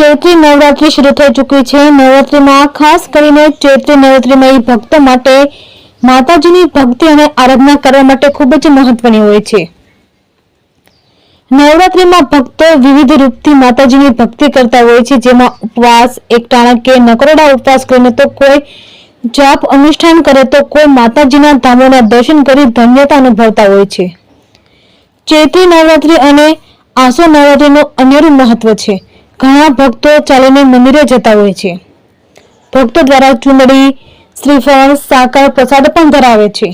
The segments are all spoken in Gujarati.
ચૈત્રી નવરાત્રી શરૂ થઈ ચૂકી છે. નવરાત્રીમાં ખાસ કરીને ચૈત્રી નવરાત્રીમાં ભક્તો માટે માતાજીની ભક્તિ અને આરાધના કરવા માટે ખૂબ જ મહત્વની હોય છે. નવરાત્રીમાં ભક્તો વિવિધ રૂપથી માતાજીની ભક્તિ કરતા હોય છે. જેમાં ઉપવાસ, એકટાણા કે નકરોડા ઉપવાસ કરીને તો કોઈ જાપ અનુષ્ઠાન કરે તો કોઈ માતાજીના ધામોના દર્શન કરી ધન્યતા અનુભવતા હોય છે. ચૈત્રી નવરાત્રી અને આસો નવરાત્રીનું અનેરું મહત્વ છે. ઘણા ભક્તો ચાલીને મંદિરે જતા હોય છે. ભક્તો દ્વારા ચુંદડી શ્રીફળ સાકર, પ્રસાદ પણ ધરાવે છે.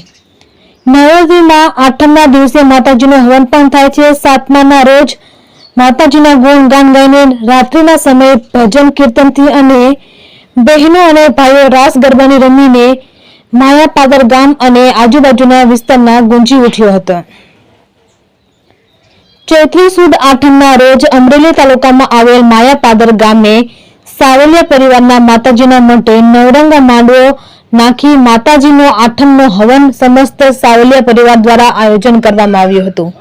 નવરાત્રીમાં આઠમના દિવસે માતાજીનું હવન પણ થાય છે. સાતમાના રોજ માતાજીના ગુણ ગાન ગાઈને રાત્રિના સમયે ભજન કીર્તનથી અને બહેનો અને ભાઈઓ રાસ ગરબાની રમીને માયાપાદર ગામ અને આજુબાજુના વિસ્તારના ગુંજી ઉઠ્યો હતો. ચૈત્રી સુદ આઠમના રોજ અમરેલી તાલુકામાં આવેલ માયાપાદર ગામે સાવલિયા પરિવારના માતાજીના મઢે નવરંગા માંડવો નાખી માતાજીનો આઠમનો હવન સમસ્ત સાવલિયા પરિવાર દ્વારા આયોજન કરવામાં આવ્યું હતું.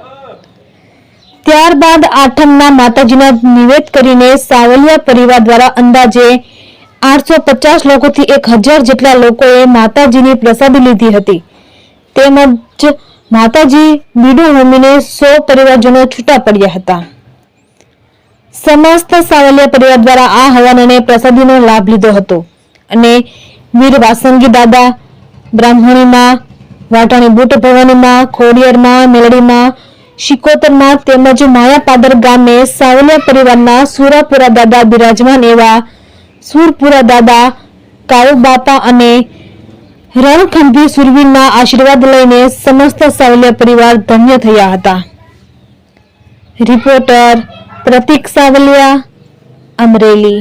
ત્યારબાદ આઠમના માતાજીના નિવેદ કરીને સાવલિયા પરિવાર દ્વારા અંદાજે આઠસો પચાસ લોકોથી એક હજાર જેટલા લોકોએ માતાજીની પ્રસાદી લીધી હતી. તેમજ માતાજી, બીડું હોમીને સો પરિવારજનો છૂટા પડ્યા હતા. સમસ્ત સાવલિયા પરિવાર દ્વારા આ હવન પ્રસાદીનો લાભ લીધો હતો. અને વીર વાસંગી દાદા, બ્રાહ્મણીમાં, વાટાણી બુટ ભવાનીમાં, ખોડિયરમાં, મેલડીમાં, શિકોતરમાં તેમજ માયાપાદર ગામે સાવલિયા પરિવારના સુરાપુરા દાદા બિરાજમાન એવા સુરપુરા દાદા કાળુ બાપા અને રણખંભી સુરવીરના આશીર્વાદ લઈને સમસ્ત સાવલિયા પરિવાર ધન્ય થયા હતા. રિપોર્ટર પ્રતિક સાવલિયા અમરેલી.